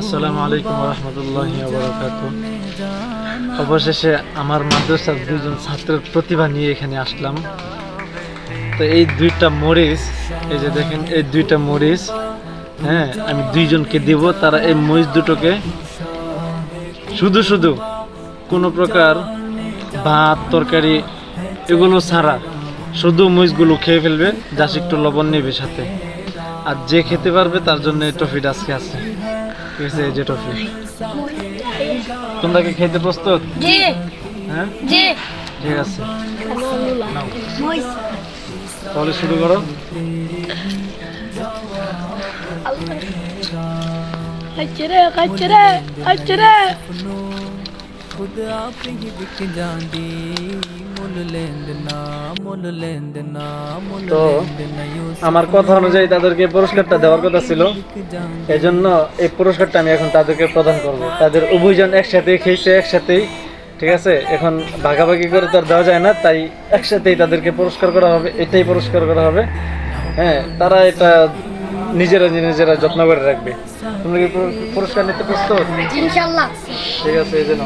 আসসালামু আলাইকুম রহমতুল্লাহি অবশেষে আমার মাদ্রাসার দুজন ছাত্রের প্রতিভা নিয়ে এখানে আসলাম। তো এই দুইটা মরিচ, এই যে দেখেন, এই দুইটা মরিচ হ্যাঁ আমি দুইজনকে দেব, তারা এই মরিচ দুটোকে শুধু শুধু কোনো প্রকার ভাত, তরকারি, এগুলো ছাড়া শুধু মরিচগুলো খেয়ে ফেলবে যাস একটু লবণ নেবে সাথে। আর যে খেতে পারবে তার জন্য ট্রফিটা আজকে আছে। এই যে ট্রফি তোমরা কি খেতে প্রস্তুত? হ্যাঁ? ঠিক আছে। তাহলে শুরু করো। খাচ্ছে রে খাচ্ছে রে খাচ্ছে রে। खुद তো আমার কথা অনুযায়ী তাদেরকে পুরস্কারটা দেওয়ার কথা ছিল। এজন্য এই পুরস্কারটা আমি এখন তাদেরকে প্রদান করব। তাদের অভিযান একসাথে খেয়েছে একসাথেই ঠিক আছে? এখন ভাগাভাগি করে তো আর দেওয়া যায় না তাই একসাথেই তাদেরকে পুরস্কার করা হবে এটাই পুরস্কার করা হবে। হ্যাঁ তারা এটা নিজেরা নিজেরা যত্ন করে রাখবে। তোমরা কি পুরস্কার নিতে প্রস্তুত? ঠিক আছে এই জন্য